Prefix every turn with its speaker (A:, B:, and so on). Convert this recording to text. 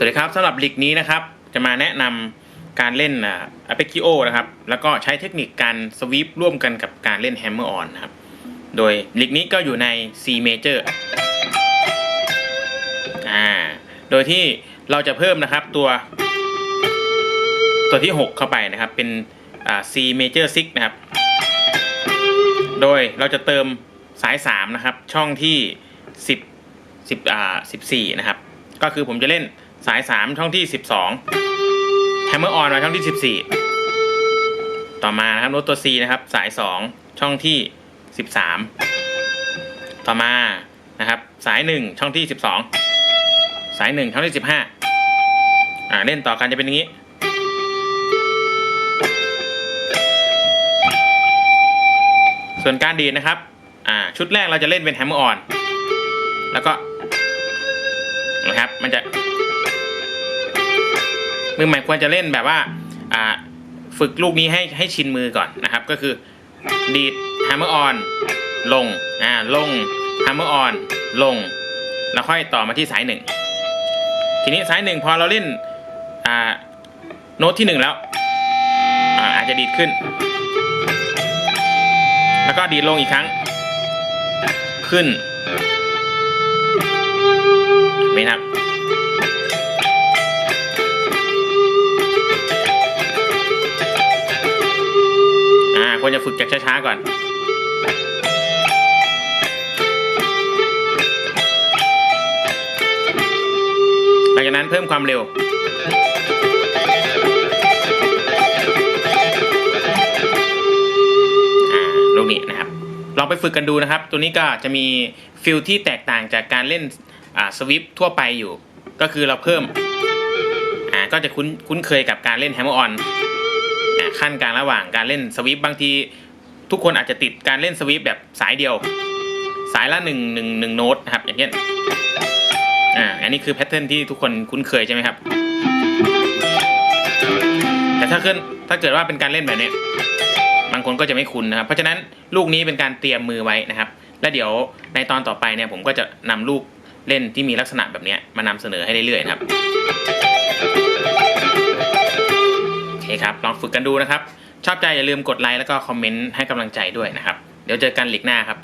A: สวัสดีครับสำหรับลิกนี้นะครับ จะมาแนะนำการเล่นอ่า a p e c i o นะครับ แล้วก็ใช้เทคนิคการสวีปร่วมกันกับการเล่น Hammer on นะครับ โดยลิกนี้ก็อยู่ใน C major อ่าโดยที่เราจะเพิ่มนะครับตัว ตัวที่ 6 เข้าไปนะครับ เป็นอ่า C major 6นะครับ โดยเราจะเติมสาย 3 นะครับ ช่องที่ 10 10อ่า14 นะครับ ก็คือผมจะเล่น สาย3ช่องที่12 Hammer on มาช่องที่14ต่อมานะครับโน้ตตัว C นะครับ สาย2ช่องที่13ต่อมานะครับสาย1ช่องที่12สาย1ช่องที่15อ่าเล่นต่อกันจะเป็นอย่างนี้ส่วนการดีดนะครับอ่าชุดแรกเราจะเล่นเป็น Hammer on แล้วก็นะครับมันจะ มือใหม่ควรจะเล่นแบบว่าอ่าฝึกลูกนี้ให้ให้ชินมือก่อนนะครับ ก็คือดีด Hammer on ลงอ่าลง Hammer on ลง แล้วค่อยต่อมาที่สายหนึ่งทีนี้สายหนึ่งพอเราเล่นอ่าโน้ตที่หนึ่งแล้วอาอาจจะดีดขึ้น แล้วก็ดีดลงอีกครั้ง ขึ้นไมครับ ควรจะฝึกจากช้าๆก่อนหลังจากนั้นเพิ่มความเร็ว ลูกนี้นะครับ ลองไปฝึกกันดูนะครับ ตัวนี้ก็จะมีฟิลที่แตกต่างจากการเล่นสวิปทั่วไปอยู่ ก็คือเราเพิ่ม ก็จะคุ้นคุ้นเคยกับการเล่นแฮมเมอร์ออน ขั้นกลางระหว่างการเล่นสวิปบางที ทุกคนอาจจะติดการเล่นสวิปแบบสายเดียว สายละหนึ่งหนึ่งหนึ่งโน้ตนะครับ อย่างเช่นอ่าอันนี้คือแพทเทิร์นที่ทุกคนคุ้นเคยใช่ไหมครับ แต่ถ้าขึ้นถ้าเกิดว่าเป็นการเล่นแบบเนี้ยบางคนก็จะไม่คุ้นนะครับ เพราะฉะนั้นลูกนี้เป็นการเตรียมมือไว้นะครับ และเดี๋ยวในตอนต่อไปเนี่ยผมก็จะนำลูกเล่นที่มีลักษณะแบบเนี้ยมานำเสนอให้เรื่อยๆนะครับ ครับ ลองฝึกกันดูนะครับ ชอบใจอย่าลืมกดไลค์แล้วก็คอมเมนต์ให้กำลังใจด้วยนะครับ เดี๋ยวเจอกันหลีกหน้าครับ